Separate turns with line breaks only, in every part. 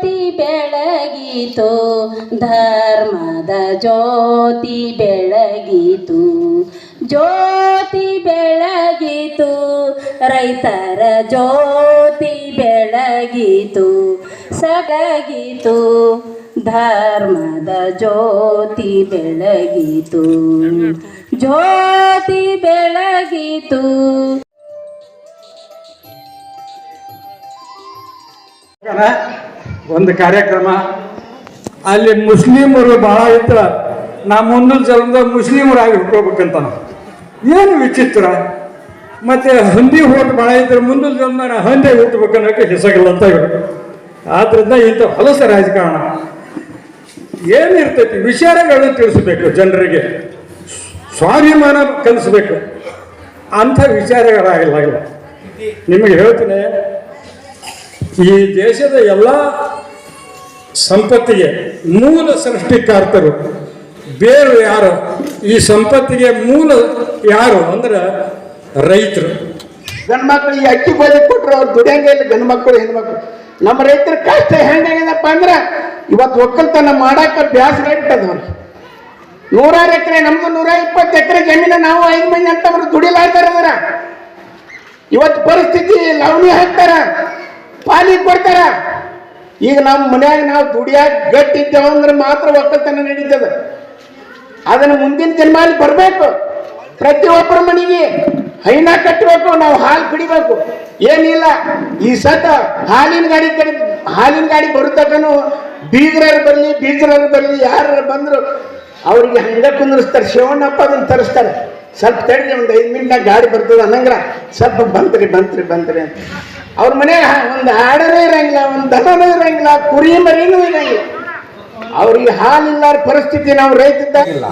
ಜ್ಯೋತಿ ಬೆಳಗಿತು, ಧರ್ಮದ ಜ್ಯೋತಿ ಬೆಳಗಿತು. ಜ್ಯೋತಿ ಬೆಳಗಿತು, ರೈತರ ಜ್ಯೋತಿ ಬೆಳಗಿತು, ಸಗಗಿತು, ಧರ್ಮದ ಜ್ಯೋತಿ ಬೆಳಗಿತು. ಜ್ಯೋತಿ ಬೆಳಗಿತು.
ಜನ ಒಂದು ಕಾರ್ಯಕ್ರಮ. ಅಲ್ಲಿ ಮುಸ್ಲಿಮರು ಭಾಳ ಇತ್ತು ನಾ ಮುಂದಿನ ಜನ್ಮದ ಮುಸ್ಲಿಮರಾಗಿ ಹುಟ್ಕೋಬೇಕಂತ ಏನು ವಿಚಿತ್ರ. ಮತ್ತೆ ಹಂದಿ ಹೋಟ್ ಭಾಳ ಇದ್ರೆ ಮುಂದಿನ ಜನ್ಮ ನಾ ಹಂದಿ ಹುಟ್ಟಬೇಕನ್ನೋಕೆ ಹೆಸರಿಲ್ಲ ಅಂತ ಹೇಳಿ ಆದ್ರಿಂದ ಇಂಥ ಹೊಲಸ ರಾಜಕಾರಣ. ಏನಿರ್ತೈತಿ ವಿಚಾರಗಳನ್ನು ತಿಳಿಸ್ಬೇಕು ಜನರಿಗೆ. ಸ್ವಾಭಿಮಾನ ಕಲಿಸ್ಬೇಕು. ಅಂಥ ವಿಚಾರಗಳಾಗಿಲ್ಲ. ನಿಮಗೆ ಹೇಳ್ತೀನಿ, ಈ ದೇಶದ ಎಲ್ಲ ಸಂಪತ್ತಿಗೆ ಮೂಲ ಸೃಷ್ಟಿಕಾರ್ತರು. ಬೇರು ಯಾರು? ಈ ಸಂಪತ್ತಿಗೆ ಮೂಲ ಯಾರು ಅಂದ್ರೆ ರೈತರು.
ಗಂಡ್ಮಕ್ಳು ಈ ಅಕ್ಕಿ ಬಲಿ ಕೊಟ್ರು, ಅವ್ರು ದುಡಿಯಂಗ ಇಲ್ಲ ಗಂಡ್ಮಕ್ಳು, ಹೆಣ್ಮಕ್ಳು. ನಮ್ಮ ರೈತರ ಕಷ್ಟ ಹೆಂಗಾಗ್ಯದಪ್ಪ ಅಂದ್ರೆ, ಇವತ್ತು ಒಕ್ಕಲ್ತನ ಮಾಡಾಕ ಬ್ಯಾಸರ ಇಟ್ಟದ ಅವ್ರಿಗೆ ನೂರಾರು ಎಕರೆ, ನಮ್ದು ನೂರ ಇಪ್ಪತ್ತು ಎಕರೆ ಜಮೀನ, ನಾವು ಐದು ಮಂದಿ ಅಂತವ್ರು ದುಡಿಲಾರ್ದಾರ ಅದರ. ಇವತ್ತು ಪರಿಸ್ಥಿತಿ ಲವಣಿ ಹಾಕ್ತಾರ, ಪಾಲಿ ಕೊಡ್ತಾರ. ಈಗ ನಮ್ಮ ಮನ್ಯಾಗ ನಾವು ದುಡಿಯಾಕ ಗಟ್ಟಿದ್ದೇವ ಅಂದ್ರೆ ಮಾತ್ರ ಒಕ್ಕಲ್ತನ ನಡೀತದ. ಅದನ್ನು ಮುಂದಿನ ಜನ್ಮಾಲಿ ಬರಬೇಕು. ಪ್ರತಿಯೊಬ್ಬರ ಮನೆಗೆ ಹೈನ ಕಟ್ಟಬೇಕು ನಾವು ಹಾಲು ಕುಡಿಬೇಕು. ಏನಿಲ್ಲ, ಈ ಸತ ಹಾಲಿನ ಗಾಡಿ ಕಡೆ, ಹಾಲಿನ ಗಾಡಿ ಬರುತ್ತಕನು ಬೀಗರರು ಬರಲಿ ಬೀಜರ ಬರಲಿ ಯಾರು ಬಂದ್ರು ಅವ್ರಿಗೆ ಹಂಗ ಕುಂದಿರ್ಸ್ತಾರೆ. ಶಿವಣ್ಣಪ್ಪ ಅದನ್ನು ತರಿಸ್ತಾರೆ. ಸ್ವಲ್ಪ ತಡಿ ಒಂದು ಐದು ಮಿನಿಟ್ನಾಗ ಗಾಡಿ ಬರ್ತದೆ ಅನ್ನಂಗ್ರ ಸ್ವಲ್ಪ ಬಂತ್ರಿ ಬಂತ್ರಿ ಬಂತ್ರಿ ಅಂತ. ಅವ್ರ ಮನೆ ಒಂದು ಆಡನೇ ಇರಂಗಿಲ್ಲ, ಒಂದು ದನನೂ ಇರಂಗಿಲ್ಲ, ಕುರಿ ಮರಿನೂ ಇರಂಗಿಲ್ಲ. ಅವ್ರಿಗೆ ಹಾಲಿಲ್ಲಾರ ಪರಿಸ್ಥಿತಿ ನಾವು
ರೈತಿದ್ದಾಗಿಲ್ಲ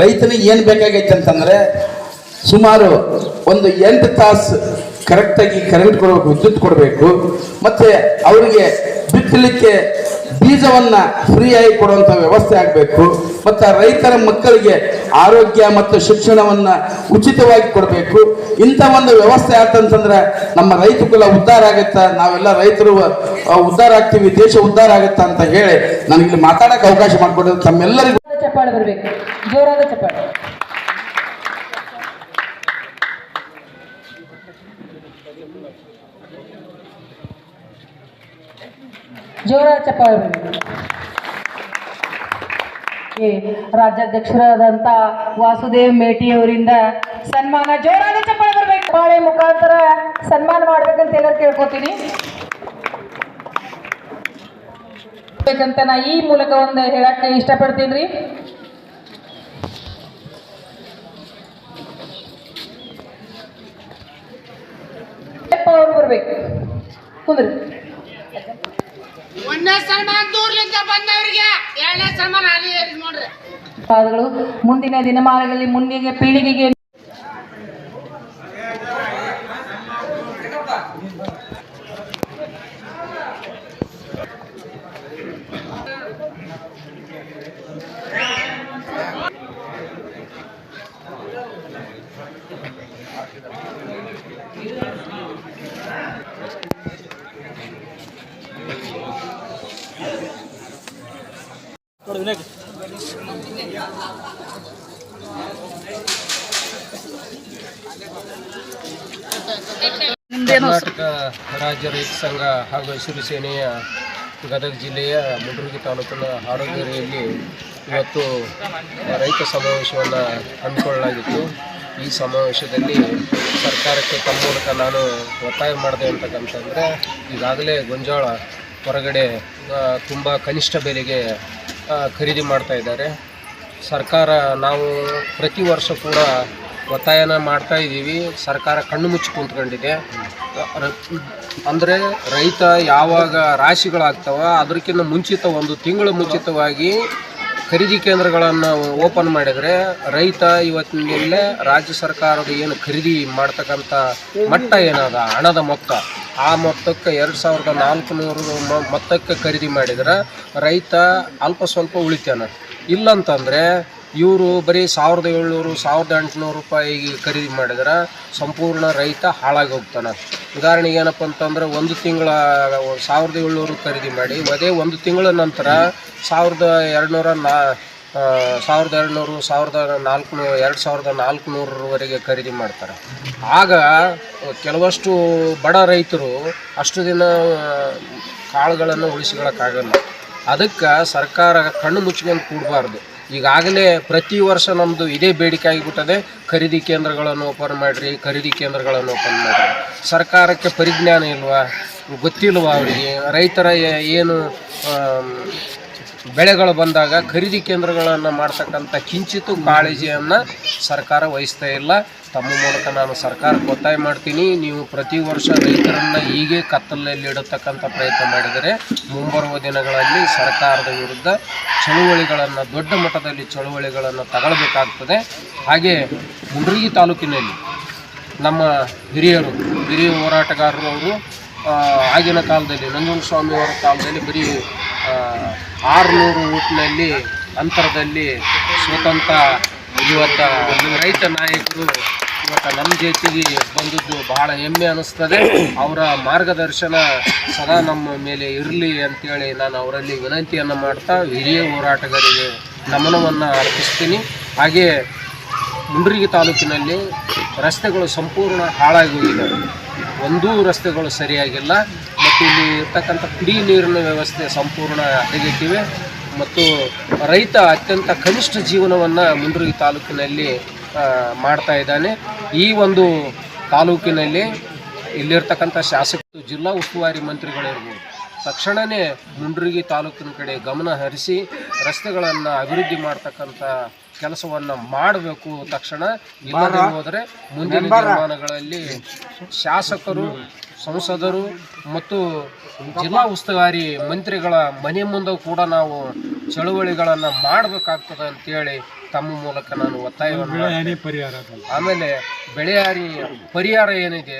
ರೈತನಿಗೆ ಏನು ಬೇಕಾಗೈತೆ ಅಂತಂದ್ರೆ ಸುಮಾರು ಒಂದು ಎಂಟು ತಾಸು ಕರೆಕ್ಟಾಗಿ ಕರೆಂಟ್ ಕೊಡಬೇಕು, ವಿದ್ಯುತ್ ಕೊಡಬೇಕು, ಮತ್ತೆ ಅವರಿಗೆ ಬಿತ್ತಲಿಕ್ಕೆ ಬೀಜವನ್ನ ಫ್ರೀಯಾಗಿ ಕೊಡುವಂಥ ವ್ಯವಸ್ಥೆ ಆಗಬೇಕು. ಮತ್ತು ರೈತರ ಮಕ್ಕಳಿಗೆ ಆರೋಗ್ಯ ಮತ್ತು ಶಿಕ್ಷಣವನ್ನ ಉಚಿತವಾಗಿ ಕೊಡಬೇಕು. ಇಂಥ ಒಂದು ವ್ಯವಸ್ಥೆ ಆತಂತಂದ್ರೆ ನಮ್ಮ ರೈತ ಕುಲ ಉದ್ಧಾರ ಆಗುತ್ತಾ? ನಾವೆಲ್ಲ ರೈತರು ಉದ್ಧಾರ ಆಗ್ತೀವಿ, ದೇಶ ಉದ್ಧಾರ ಆಗುತ್ತಾ ಅಂತ ಹೇಳಿ ನನಗೆ ಮಾತಾಡಕ್ಕೆ ಅವಕಾಶ ಮಾಡಿಕೊಡೋದು ತಮ್ಮೆಲ್ಲರಿಗೂ
ಚಪ್ಪಾಳೆ ಬರಬೇಕು. ಜೋರಾದ ಚಪ್ಪಾಳೆ. ಜೋರಾದ ಚಪ್ಪಾಳೆ ಈ ರಾಜ್ಯಾಧ್ಯಕ್ಷರಾದಂಥ ವಾಸುದೇವ್ ಮೇಟಿ ಅವರಿಂದ ಸನ್ಮಾನ ಜೋರಾದ ಚಪ್ಪಾಳೆ ಬರಬೇಕು. ಬಾಳೆ ಮುಖಾಂತರ ಸನ್ಮಾನ ಮಾಡ್ಬೇಕಂತ ಎಲ್ಲರೂ ಕೇಳ್ಕೊತೀನಿ. ಬೇಕಂತ ನಾ ಈ ಮೂಲಕ ಒಂದು ಹೇಳಕ್ಕೆ ಇಷ್ಟಪಡ್ತೀನಿ ರೀ ಅವ್ರು ಬರ್ಬೇಕು ಕುಂದ್ರಿ
ಒಂದನೇ ಸನ್ಮಾನ ದೂರ್ಲಿಂದ ಬಂದವರಿಗೆ ಎರಡನೇ ಸನ್ಮಾನ ಅಲ್ಲಿ ನೋಡ್ರಿ.
ಮುಂದಿನ ದಿನಮಾನಗಳಲ್ಲಿ ಮುಂದಿಗೆ ಪೀಳಿಗೆಗೆ
ಕರ್ನಾಟಕ ರಾಜ್ಯ ರೈತ ಸಂಘ ಹಾಗೂ ಹಸಿರು ಸೇನೆಯ ಗದಗ ಜಿಲ್ಲೆಯ ಮುಂಡರಗಿ ತಾಲೂಕಿನ ಆರೋಗ್ಯರೆಯಲ್ಲಿ ಇವತ್ತು ರೈತ ಸಮಾವೇಶವನ್ನು ಹಮ್ಮಿಕೊಳ್ಳಲಾಗಿತ್ತು. ಈ ಸಮಾವೇಶದಲ್ಲಿ ಸರ್ಕಾರಕ್ಕೆ ತಮ್ಮ ಮೂಲಕ ನಾನು ಒತ್ತಾಯ ಮಾಡಿದೆ ಅಂತಕ್ಕಂತಂದರೆ ಈಗಾಗಲೇ ಗೊಂಜಾಳ ಹೊರಗಡೆ ತುಂಬ ಕನಿಷ್ಠ ಬೆಲೆಗೆ ಖರೀದಿ ಮಾಡ್ತಾ ಇದ್ದಾರೆ. ಸರ್ಕಾರ, ನಾವು ಪ್ರತಿ ವರ್ಷ ಕೂಡ ಒತ್ತಾಯನ ಮಾಡ್ತಾ ಇದ್ದೀವಿ. ಸರ್ಕಾರ ಕಣ್ಣು ಮುಚ್ಚಿ ಕುಂತ್ಕೊಂಡಿದೆ. ಅಂದರೆ ರೈತ ಯಾವಾಗ ರಾಶಿಗಳಾಗ್ತವ ಅದಕ್ಕಿಂತ ಮುಂಚಿತ ಒಂದು ತಿಂಗಳು ಮುಂಚಿತವಾಗಿ ಖರೀದಿ ಕೇಂದ್ರಗಳನ್ನು ಓಪನ್ ಮಾಡಿದರೆ ರೈತ ಇವತ್ತಿನಲ್ಲೇ ರಾಜ್ಯ ಸರ್ಕಾರದ ಏನು ಖರೀದಿ ಮಾಡ್ತಕ್ಕಂಥ ಮಟ್ಟ ಏನದ, ಹಣದ ಮೊತ್ತ ಆ ಮೊತ್ತಕ್ಕೆ ಎರಡು ಸಾವಿರದ ನಾಲ್ಕು ನೂರು ಮೊತ್ತಕ್ಕೆ ಖರೀದಿ ಮಾಡಿದ್ರೆ ರೈತ ಅಲ್ಪ ಸ್ವಲ್ಪ ಉಳಿತಾನ. ಇಲ್ಲಂತಂದರೆ ಇವರು ಬರೀ ಸಾವಿರದ ಏಳ್ನೂರು, ಸಾವಿರದ ಎಂಟುನೂರು ರೂಪಾಯಿಗೆ ಖರೀದಿ ಮಾಡಿದ್ರೆ ಸಂಪೂರ್ಣ ರೈತ ಹಾಳಾಗಿ ಹೋಗ್ತಾನೆ. ಉದಾಹರಣೆಗೆ ಏನಪ್ಪ ಅಂತಂದ್ರೆ ಒಂದು ತಿಂಗಳ ಸಾವಿರದ ಏಳ್ನೂರು ಖರೀದಿ ಮಾಡಿ, ಅದೇ ಒಂದು ತಿಂಗಳ ನಂತರ ಸಾವಿರದ ಎರಡುನೂರ ನಾ ಸಾವಿರದ ಎರಡುನೂರು ಸಾವಿರದ ನಾಲ್ಕುನೂರು ಎರಡು ಸಾವಿರದ ನಾಲ್ಕುನೂರವರೆಗೆ ಖರೀದಿ ಮಾಡ್ತಾರೆ. ಆಗ, ಕೆಲವಷ್ಟು ಬಡ ರೈತರು ಅಷ್ಟು ದಿನ, ಕಾಳುಗಳನ್ನು ಉಳಿಸ್ಕೊಳ್ಳೋಕ್ಕಾಗಲ್ಲ. ಅದಕ್ಕೆ ಸರ್ಕಾರ ಕಣ್ಣು ಮುಚ್ಕೊಂಡು ಕೂಡಬಾರ್ದು. ಈಗಾಗಲೇ ಪ್ರತಿ ವರ್ಷ ನಮ್ಮದು ಇದೇ ಬೇಡಿಕೆ ಆಗಿಬಿಟ್ಟದೆ, ಖರೀದಿ ಕೇಂದ್ರಗಳನ್ನು ಓಪನ್ ಮಾಡಿರಿ, ಖರೀದಿ ಕೇಂದ್ರಗಳನ್ನು ಓಪನ್ ಮಾಡಿರಿ. ಸರ್ಕಾರಕ್ಕೆ ಪರಿಜ್ಞಾನ ಇಲ್ವಾ? ಗೊತ್ತಿಲ್ವಾ ಅವರಿಗೆ? ರೈತರ ಏನು ಬೆಳೆಗಳು ಬಂದಾಗ ಖರೀದಿ ಕೇಂದ್ರಗಳನ್ನು ಮಾಡ್ತಕ್ಕಂಥ ಕಿಂಚಿತು ಕಾಳಜಿಯನ್ನು ಸರ್ಕಾರ ವಹಿಸ್ತಾ ಇಲ್ಲ. ತಮ್ಮ ಮೂಲಕ ನಾನು ಸರ್ಕಾರಕ್ಕೆ ಒತ್ತಾಯ ಮಾಡ್ತೀನಿ. ನೀವು ಪ್ರತಿ ವರ್ಷ ರೈತರನ್ನು ಹೀಗೆ ಕತ್ತಲಲ್ಲಿ ಇಡತಕ್ಕಂಥ ಪ್ರಯತ್ನ ಮಾಡಿದರೆ ಮುಂಬರುವ ದಿನಗಳಲ್ಲಿ ಸರ್ಕಾರದ ವಿರುದ್ಧ ಚಳುವಳಿಗಳನ್ನು, ದೊಡ್ಡ ಮಟ್ಟದಲ್ಲಿ ಚಳುವಳಿಗಳನ್ನು ತಗೊಳ್ಬೇಕಾಗ್ತದೆ. ಹಾಗೆ ಮುಂಡ್ರಿಗಿ ತಾಲೂಕಿನಲ್ಲಿ ನಮ್ಮ ಹಿರಿಯರು, ಹಿರಿಯ ಹೋರಾಟಗಾರರು ಅವರು ಆಗಿನ ಕಾಲದಲ್ಲಿ ನಂಜುಂಡಸ್ವಾಮಿ ಅವರ ಕಾಲದಲ್ಲಿ ಬರೀ ಆರುನೂರು ಊಟ್ನಲ್ಲಿ ಅಂತರದಲ್ಲಿ ಸ್ವತಂತ್ರ ಇವತ್ತ ರೈತ ನಾಯಕರು ಇವತ್ತು ನಮ್ಮ ಜೊತೆಗೆ ಬಂದದ್ದು ಬಹಳ ಹೆಮ್ಮೆ ಅನ್ನಿಸ್ತದೆ ಅವರ ಮಾರ್ಗದರ್ಶನ ಸದಾ ನಮ್ಮ ಮೇಲೆ ಇರಲಿ ಅಂತೇಳಿ ನಾನು ಅವರಲ್ಲಿ ವಿನಂತಿಯನ್ನು ಮಾಡ್ತಾ ಹಿರಿಯ ಹೋರಾಟಗಾರಿಗೆ ನಮನವನ್ನು ಅರ್ಪಿಸ್ತೀನಿ. ಹಾಗೆ ಮುಂಡ್ರಿಗಿ ತಾಲೂಕಿನಲ್ಲಿ ರಸ್ತೆಗಳು ಸಂಪೂರ್ಣ ಹಾಳಾಗಿ ಹೋಗಿದ್ದಾವೆ ಒಂದೂ ರಸ್ತೆಗಳು ಸರಿಯಾಗಿಲ್ಲ. ಇಲ್ಲಿ ಇರ್ತಕ್ಕಂಥ ಕುಡಿ ನೀರಿನ ವ್ಯವಸ್ಥೆ ಸಂಪೂರ್ಣ ಹದಗೆಟ್ಟಿವೆ ಮತ್ತು ರೈತ ಅತ್ಯಂತ ಕನಿಷ್ಠ ಜೀವನವನ್ನು ಮುಂಡ್ರಿಗಿ ತಾಲೂಕಿನಲ್ಲಿ ಮಾಡ್ತಾ ಇದ್ದಾನೆ. ಈ ಒಂದು ತಾಲೂಕಿನಲ್ಲಿ ಇಲ್ಲಿರ್ತಕ್ಕಂಥ ಶಾಸಕರು, ಜಿಲ್ಲಾ ಉಸ್ತುವಾರಿ ಮಂತ್ರಿಗಳಿರ್ಬೋದು ತಕ್ಷಣವೇ ಮುಂಡ್ರಿಗಿ ತಾಲೂಕಿನ ಕಡೆ ಗಮನ ಹರಿಸಿ ರಸ್ತೆಗಳನ್ನು ಅಭಿವೃದ್ಧಿ ಮಾಡ್ತಕ್ಕಂಥ ಕೆಲಸವನ್ನು ಮಾಡಬೇಕು ತಕ್ಷಣ ಇಲ್ಲದೆ ಹೋದರೆ ಮುಂದಿನ ದಿನಮಾನಗಳಲ್ಲಿ ಶಾಸಕರು ಸಂಸದರು ಮತ್ತು ಜಿಲ್ಲಾ ಉಸ್ತುವಾರಿ ಮಂತ್ರಿಗಳ ಮನೆ ಮುಂದೆ ಕೂಡ ನಾವು ಚಳುವಳಿಗಳನ್ನು ಮಾಡಬೇಕಾಗ್ತದೆ ಅಂತೇಳಿ ತಮ್ಮ ಮೂಲಕ ನಾನು ಒತ್ತಾಯವನ್ನು ಪರಿಹಾರ ಆಮೇಲೆ ಬೆಳೆ ಹಾನಿ ಪರಿಹಾರ ಏನಿದೆ?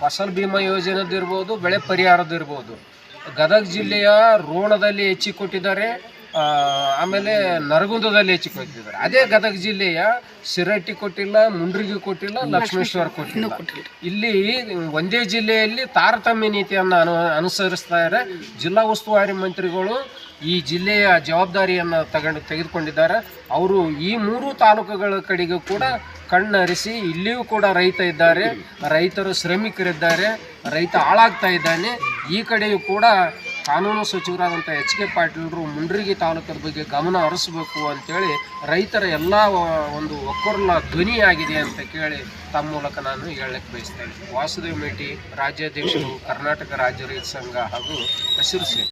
ಫಸಲ್ ಬಿಮಾ ಯೋಜನೆದಿರ್ಬೋದು ಬೆಳೆ ಪರಿಹಾರದಿರ್ಬೋದು. ಗದಗ ಜಿಲ್ಲೆಯ ರೋಣದಲ್ಲಿ ಹೆಚ್ಚಿಗೆ ಕೊಟ್ಟಿದ್ದಾರೆ. ಆ, ಆಮೇಲೆ ನರಗುಂದದಲ್ಲಿ ಹೆಚ್ಚಿಗೆ ಕೊಟ್ಟಿದ್ದಾರೆ. ಅದೇ ಗದಗ ಜಿಲ್ಲೆಯ ಶಿರಟ್ಟಿ ಕೊಟ್ಟಿಲ್ಲ ಮುಂಡ್ರಿಗಿ ಕೊಟ್ಟಿಲ್ಲ ಲಕ್ಷ್ಮೇಶ್ವರ ಕೊಟ್ಟಿಲ್ಲ. ಇಲ್ಲಿ ಒಂದೇ ಜಿಲ್ಲೆಯಲ್ಲಿ ತಾರತಮ್ಯ ನೀತಿಯನ್ನು ಅನು ಅನುಸರಿಸ್ತಾರೆ ಜಿಲ್ಲಾ ಉಸ್ತುವಾರಿ ಮಂತ್ರಿಗಳು ಈ ಜಿಲ್ಲೆಯ ಜವಾಬ್ದಾರಿಯನ್ನು ತಗೊಂಡು ತೆಗೆದುಕೊಂಡಿದ್ದಾರೆ. ಅವರು ಈ ಮೂರು ತಾಲೂಕುಗಳ ಕಡೆಗೂ ಕೂಡ ಕಣ್ಣರಿಸಿ ಇಲ್ಲಿಯೂ ಕೂಡ ರೈತ ಇದ್ದಾರೆ. ರೈತರು ಶ್ರಮಿಕರಿದ್ದಾರೆ. ರೈತ ಹಾಳಾಗ್ತಾ ಇದ್ದಾನೆ. ಈ ಕಡೆಯೂ ಕೂಡ ಕಾನೂನು ಸಚಿವರಾದಂಥ ಎಚ್ ಕೆ ಪಾಟೀಲರು ಮುಂಡ್ರಿಗಿ ತಾಲೂಕದ ಬಗ್ಗೆ ಗಮನ ಹರಿಸಬೇಕು ಅಂತೇಳಿ ರೈತರ ಎಲ್ಲ ಒಂದು ಒಕ್ಕೊರಲ ಧ್ವನಿಯಾಗಿದೆ ಅಂತ ಕೇಳಿ ತಮ್ಮ ಮೂಲಕ ನಾನು ಹೇಳಕ್ಕೆ ಬಯಸ್ತೇನೆ. ವಾಸುದೇವ್ ಮೇಟಿ ರಾಜ್ಯಾಧ್ಯಕ್ಷರು, ಕರ್ನಾಟಕ ರಾಜ್ಯ ರೈತ ಸಂಘ ಹಾಗೂ ಹಸಿರು